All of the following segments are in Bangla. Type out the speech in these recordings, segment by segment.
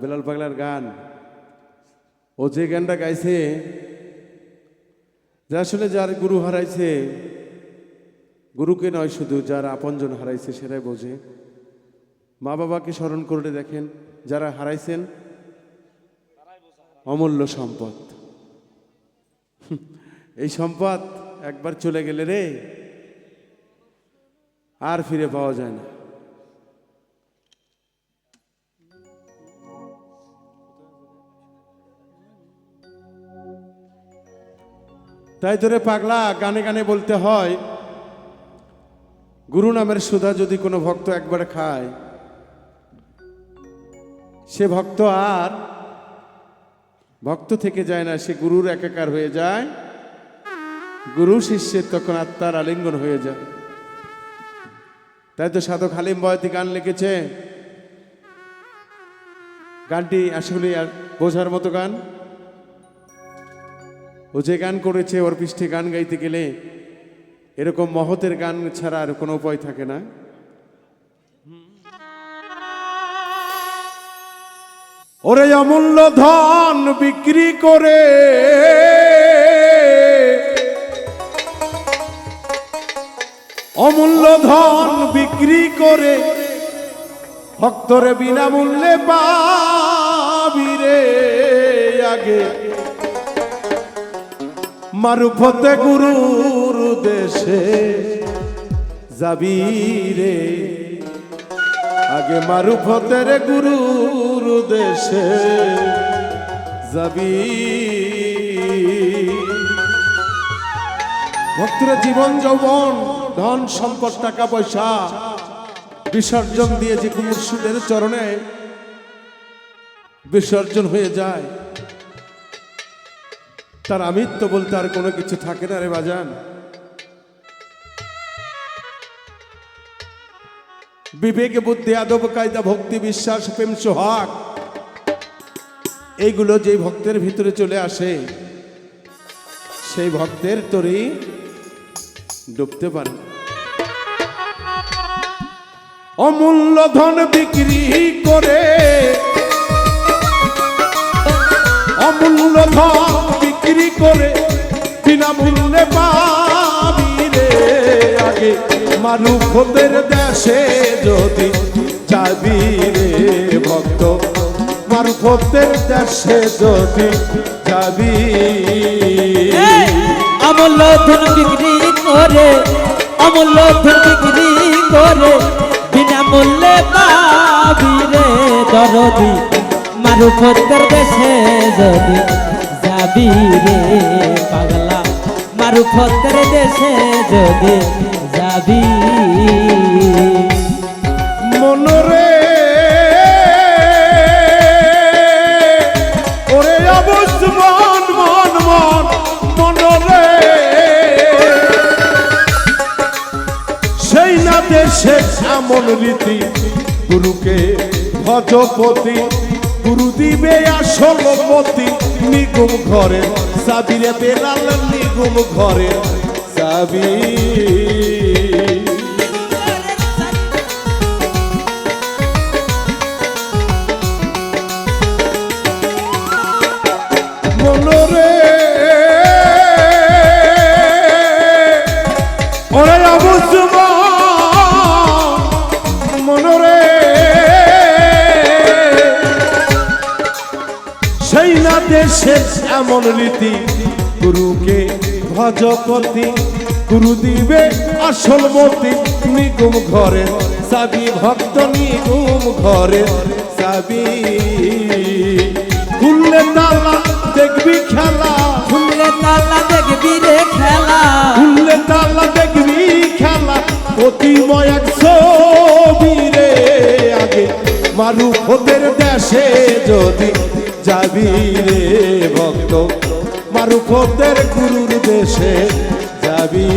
বেলাল পাগলার গান। ও যে গানটা গাইছে, যে আসলে যার গুরু হারাইছে, গুরুকে নয় শুধু, যার আপনজন হারাইছে সেটাই বোঝে। মা বাবাকে স্মরণ করে দেখেন, যারা হারাইছেন, অমূল্য সম্পদ। এই সম্পদ একবার চলে গেলে রে, আর ফিরে পাওয়া যায় না। তাই ধরে পাগলা গানে গানে বলতে হয়, গুরু নামের সুধা যদি কোনো ভক্ত একবার খায়, সে ভক্ত আর ভক্ত থেকে যায় না, সে গুরুর একাকার হয়ে যায়, গুরু শিষ্যের তখন আত্মার আলিঙ্গন হয়ে যায়। তাই তো সাধক হালিম বয়তি গান লিখেছে। গানটি আসলে আর বোঝার মতো গান। ও যে গান করেছে, ওর পৃষ্ঠে গান গাইতে গেলে এরকম মহতের গান ছাড়া আর কোনো উপায় থাকে না। ওরে অমূল্য ধন বিক্রি করে অমূল্য ধন বিক্রি করে ভক্তরে বিনামূল্যে পাবি রে আগে। মারুফতে গুরুর দেশে যাবি রে। আগে মারুফতের গুরুর দেশে যাবি। ভক্তরা জীবন, যৌবন, ধন, সম্পদ, টাকা, পয়সা বিসর্জন দিয়ে যে কুমুরসুদের চরণে বিসর্জন হয়ে যায়। তার আমিত্ব বলতে আর কোনো কিছু থাকে না রে বাজান বিবেক, বুদ্ধি, আদব, কায়দা, ভক্তি, বিশ্বাস, প্রেম, সোহাগ, এইগুলো যে ভক্তের ভিতরে চলে আসে, সেই ভক্তের তরি ডুবতে পারে। অমূল্য ধন বিক্রি করে বিক্রি করে বিনামূল্যে পাবি রে আগে মারুফদের দেশে যদি যাবি রে ভক্ত মারুফদের দেশে যদি যাবি। অমূল্য ধন বিক্রি করে অমূল্য ধন বিক্রি করে, বিনামূল্যে পাবি রে দরদি মারুফতের দেশে যদি যাবি রে পাগলা মারুফতের দেশে যদি যাবি। মনরে ওরে অবশ্য মন মন মন মনরে সেই রীতি, গুরুকে ভজপতি গুরু দিবে আসল মতি নিগুম ঘরে সাবিরে বেলাল নিগুম ঘরে সাবি। মনরে দেশের এমন রীতি গুরুকে ভজপতি গুরু দিবে আসল মতি। নিগুম ঘরে সাবি ভক্ত নিগুম ঘরে সাবি। খুললে তালা দেখবি খেলা। খুললে তালা দেখবি রে খেলা। খুললে তালা দেখবি খেলা। প্রতিময় এক ছবি রে আগে। মারু ওদের দেশে যদি যাবি রে ভক্ত মারু ওদের গুরুর দেশে যাবি।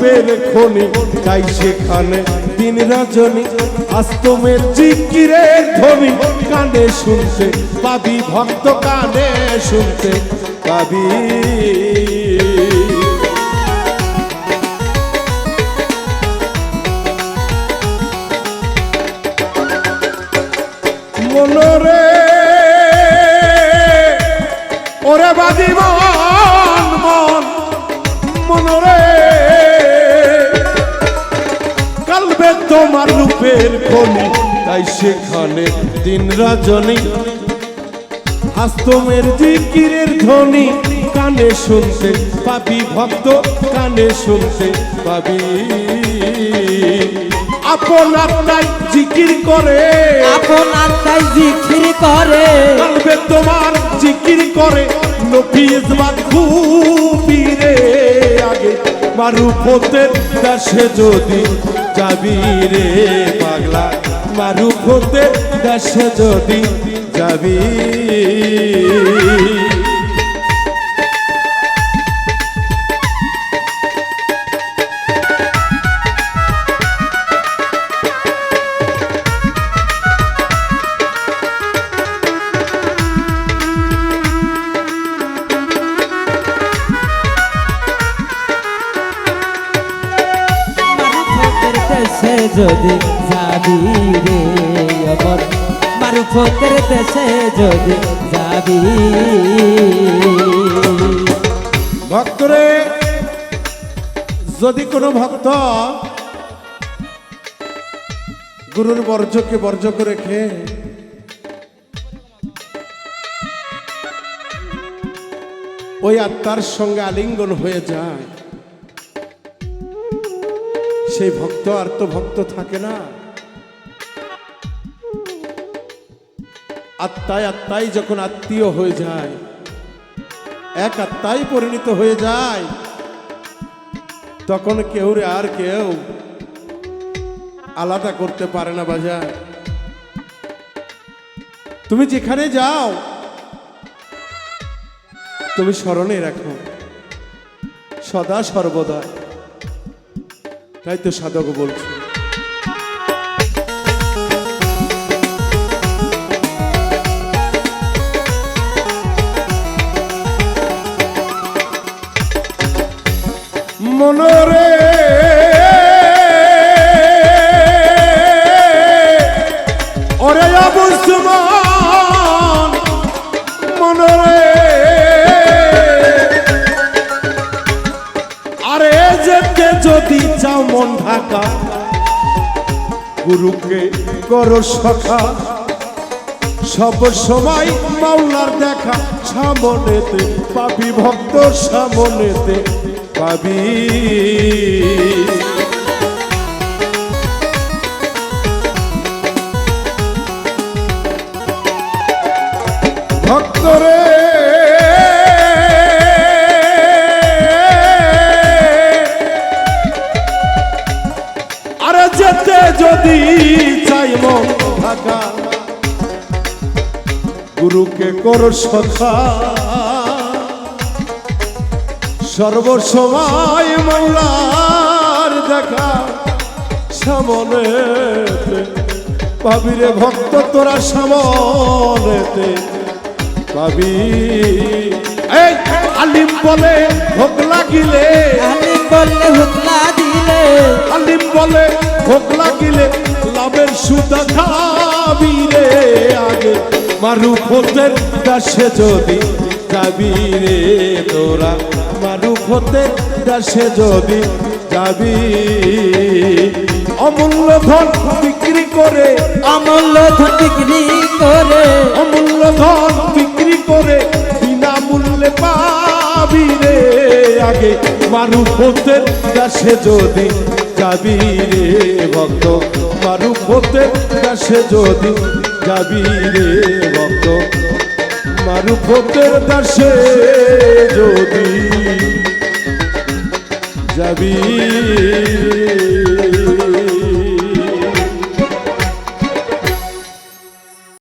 রূপের খনি তাই সেখানে। দিন রজনী আস্তমের ধ্বনি কানে ভক্ত কানে মনরে ওরে রূপের খনি তাই সেখানে দিন রজনী। হাস্তমের জিকিরের ধ্বনি কানে শুনতে পাবি ভক্ত কানে শুনতে পাবি। আপন আত্মায় জিকির করে। আপন আত্মায় জিকির করে। কালবে তোমার জিকির করে নফিস বাদ খুবিরে আগে। মারুফতের দাসে যদি যাবি রে পাগলা? মারুফতের দেশে যদি যাবি। যদি যাবি রে অমর মারুফতের দেশে যদি যাবি। ভক্তরে, যদি কোনো ভক্ত গুরুর বর্জকে বর্জ করে খেয়ে ওই আত্মার সঙ্গে আলিঙ্গন হয়ে যায় সেই ভক্ত আর তো ভক্ত থাকে না। আত্মায় আত্মাই যখন আত্মীয় হয়ে যায়, এক আত্মাই পরিণত হয়ে যায়, তখন কেউ রে আর কেউ আলাদা করতে পারে না বাজার তুমি যেখানে যাও, তুমি স্মরণে রাখো, সদা সর্বদা। তাই তো সাধক বলছে। মনরে যেতে যদি চাও মন ঢাকা, গুরুকে করো সখা। সব সময় মাওলার দেখা, সামনেতে পাবি ভক্ত, সামনেতে পাবি। গুরুকে কর সখা সর্বসময় মৌলার দেখা সামনে পাবি রে ভক্ত তোরা সামনেতে পাবি। এই আলিম বলে ভোগ লাগিলে। আলিম বললে হুকলা দিলে আলিম বলে ভোগ লাগিলে লাভের সুদা খাবি রে আগে। মারু ফতের দাসে যদি যাবি রে তোরা। মারু ফতের দাসে যদি যাবি। অমূল্য ধন বিক্রি করে অমূল্য ধন বিক্রি করে। অমূল্য ধন বিক্রি করে বিনা মূল্যে পাবি রে। আগে মারু ফতের দাসে যদি যাবি রে ভক্ত। মারু ফতের দাসে যদি যাবি রে ভক্ত মারু ভক্তের দাসে যদি যাবি।